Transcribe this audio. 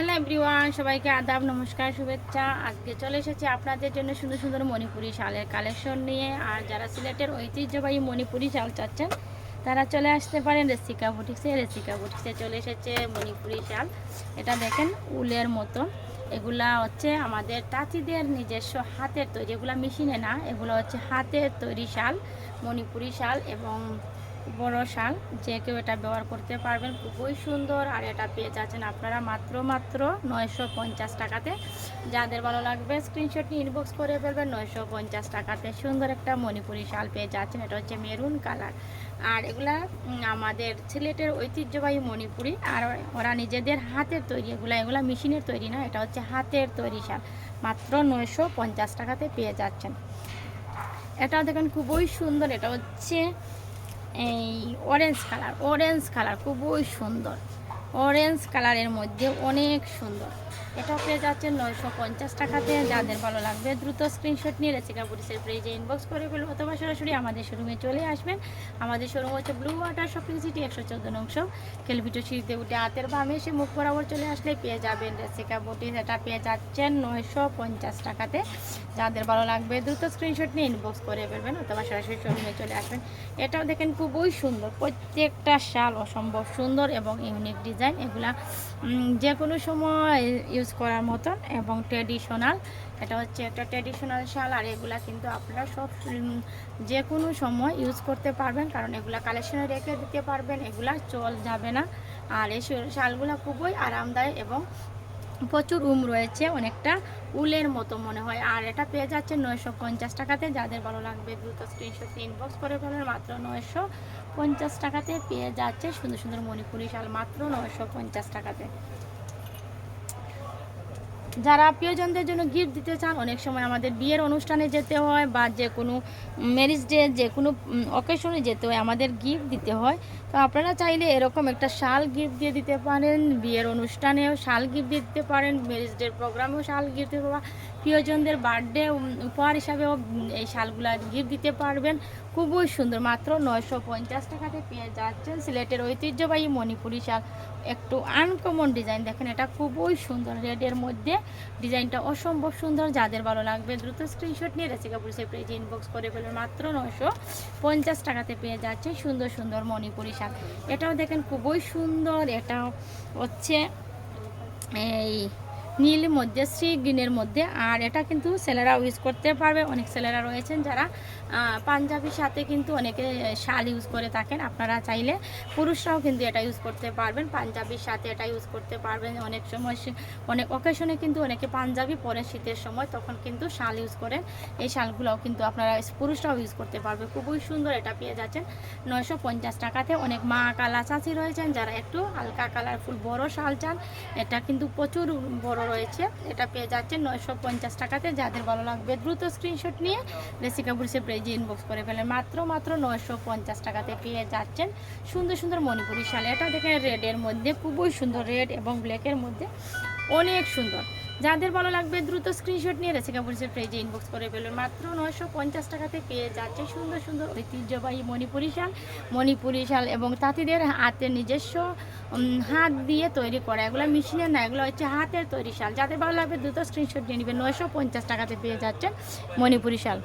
Hello everyone, সবাইকে আদাব, নমস্কার, শুভেচ্ছা। আজকে চলে এসেছি আপনাদের জন্য সুন্দর সুন্দর মণিপুরি শালের কালেকশন নিয়ে। আর যারা সিলেটের ঐতিহ্যবাহী মণিপুরি শাল চাচ্ছেন, তারা চলে আসতে পারেন রেসিকা বুটিক্সে রেসিকা বুটিক্সে চলে এসেছে মণিপুরি শাল। এটা দেখেন, উলের মতো। এগুলা হচ্ছে আমাদের তাঁতিদের নিজস্ব হাতের তৈরি। এগুলা মেশিনে না, এগুলো হচ্ছে হাতের তৈরি শাল, মণিপুরি শাল এবং বড় শাল, যে কেউ এটা ব্যবহার করতে পারবেন। খুবই সুন্দর, আর এটা পেয়ে যাচ্ছেন আপনারা মাত্র মাত্র নয়শো পঞ্চাশ টাকাতে। যাদের ভালো লাগবে স্ক্রিনশট নিয়ে ইনবক্স করে ফেলবেন, নয়শো পঞ্চাশ টাকাতে। সুন্দর একটা মণিপুরি শাল পেয়ে যাচ্ছেন, এটা হচ্ছে মেরুন কালার। আর এগুলা আমাদের সিলেটের ঐতিহ্যবাহী মণিপুরি, আর ওরা নিজেদের হাতের তৈরি, এগুলা এগুলা মেশিনের তৈরি না, এটা হচ্ছে হাতের তৈরি শাল। মাত্র নয়শো পঞ্চাশ টাকাতে পেয়ে যাচ্ছেন। এটাও দেখেন, খুবই সুন্দর, এটা হচ্ছে এই অরেঞ্জ কালার অরেঞ্জ কালার খুবই সুন্দর। অরেঞ্জ কালারের মধ্যে অনেক সুন্দর। এটা পেয়ে যাচ্ছে নয়শো পঞ্চাশ টাকাতে। যাদের ভালো লাগবে, দ্রুত স্ক্রিনশট নিয়ে রেসিকা পুলিশের পেজে ইনবক্স করে ফেলুন অথবা সরাসরি আমাদের শোরুমে চলে আসবেন। আমাদের শোরুম হচ্ছে ব্লু ওয়াটার শপিং সিটি একশো চোদ্দ অংশ কেলভিটো সিঁড়িতে উঠে হাতের বামে এসে মুখ বরাবর চলে আসলে পেয়ে যাবেন রেসিকা বুটিস। এটা পেয়ে যাচ্ছেন নয়শো পঞ্চাশ টাকাতে। যাদের ভালো লাগবে, দ্রুত স্ক্রিনশট নিয়ে ইনবক্স করে ফেলবেন অথবা সরাসরি শোরুমে চলে আসবেন। এটাও দেখেন খুবই সুন্দর। প্রত্যেকটা শাল অসম্ভব সুন্দর এবং ইউনিক ডিজাইন এগুলা যে কোনো সময় ইউজ করার মতন এবং ট্রেডিশনাল এটা হচ্ছে একটা ট্রেডিশনাল শাল আর এগুলা কিন্তু আপনারা সব যে কোনো সময় ইউজ করতে পারবেন, কারণ এগুলা কালেকশনে রেখে দিতে পারবেন, এগুলা চল যাবে না। আর এই শালগুলা খুবই আরামদায়ক এবং প্রচুর উম রয়েছে, অনেকটা উলের মতো মনে হয়। আর এটা পেয়ে যাচ্ছে নয়শো পঞ্চাশ টাকাতে। যাদের ভালো লাগবে, দ্রুত স্ক্রিনশট ইনবক্স করে ফেলেন, মাত্র নয়শো পঞ্চাশ টাকাতে পেয়ে যাচ্ছে। সুন্দর সুন্দর মণিপুরি শাল মাত্র নয়শো পঞ্চাশ টাকাতে। যারা প্রিয়জনদের জন্য গিফট দিতে চান, অনেক সময় আমাদের বিয়ের অনুষ্ঠানে যেতে হয় বা যে কোনো ম্যারেজ ডে যে কোনো অকেশনে যেতে হয়, আমাদের গিফট দিতে হয়। তো আপনারা চাইলে এরকম একটা শাল গিফট দিয়ে দিতে পারেন, বিয়ের অনুষ্ঠানেও শাল গিফট দিয়ে দিতে পারেন ম্যারেজ ডের প্রোগ্রামেও শাল গিফট দিতে প্রিয়জনদের বার্থডে উপহার হিসাবেও এই শালগুলা গিফট দিতে পারবেন। খুবই সুন্দর। মাত্র নয়শো পঞ্চাশ টাকাতে পেয়ে যাচ্ছেন সিলেটের ঐতিহ্যবাহী মণিপুরি শাল। একটু আনকমন ডিজাইন দেখেন, এটা খুবই সুন্দর। রেডের মধ্যে ডিজাইনটা অসম্ভব সুন্দর। যাদের ভালো লাগবে, দ্রুত স্ক্রিনশট নিয়ে রেসিকা পুলিশের পেজে ইনবক্স করে ফেলবেন মাত্র নয়শো পঞ্চাশ টাকাতে পেয়ে যাচ্ছে সুন্দর সুন্দর মণিপুরি শাল। এটাও দেখেন, খুবই সুন্দর। এটাও হচ্ছে এই নীল মধ্যে শ্রী গ্রিনের মধ্যে। আর এটা কিন্তু ছেলেরা ইউজ করতে পারবে। অনেক ছেলেরা রয়েছেন যারা পাঞ্জাবির সাথে কিন্তু অনেকে শাল ইউজ করে থাকেন। আপনারা চাইলে পুরুষরাও কিন্তু এটা ইউজ করতে পারবেন। পাঞ্জাবির সাথে এটা ইউজ করতে পারবেন। অনেক সময় অনেক অকেশনে কিন্তু অনেকে পাঞ্জাবি পরে শীতের সময়, তখন কিন্তু শাল ইউজ করেন। এই শালগুলোও কিন্তু আপনারা পুরুষরাও ইউজ করতে পারবে। খুবই সুন্দর এটা পেয়ে যাচ্ছেন। নয়শো পঞ্চাশ টাকাতে অনেক মা কালা চাষি রয়েছেন যারা একটু হালকা কালারফুল বড় শাল চান। এটা কিন্তু প্রচুর বড় রয়েছে। এটা পেয়ে যাচ্ছে নয়শো পঞ্চাশ টাকাতে। যাদের ভালো লাগবে দ্রুত স্ক্রিনশট নিয়ে রেসিকা সে প্রেজে ইনবক্স করে ফেলেন মাত্র মাত্র নয়শো পঞ্চাশ টাকাতে পেয়ে যাচ্ছেন সুন্দর সুন্দর মণিপুরি শাল। এটা দেখেন রেডের মধ্যে, খুবই সুন্দর রেড এবং ব্ল্যাকের মধ্যে অনেক সুন্দর। যাদের ভালো লাগবে দ্রুত স্ক্রিনশট নিয়ে রেসিকা বুড়িসের পেজে ইনবক্স করে ফেলুন। মাত্র নয়শো পঞ্চাশ টাকাতে পেয়ে যাচ্ছে সুন্দর সুন্দর ঐতিহ্যবাহী মণিপুরি শাল। মণিপুরি শাল এবং তাঁতিদের হাতে নিজস্ব হাত দিয়ে তৈরি করা। এগুলো মেশিনের না, এগুলো হচ্ছে হাতের তৈরি শাল। যাদের ভালো লাগবে দ্রুত স্ক্রিনশট নিয়ে নেবেন। নয়শো পঞ্চাশ টাকাতে পেয়ে যাচ্ছেন মণিপুরি শাল।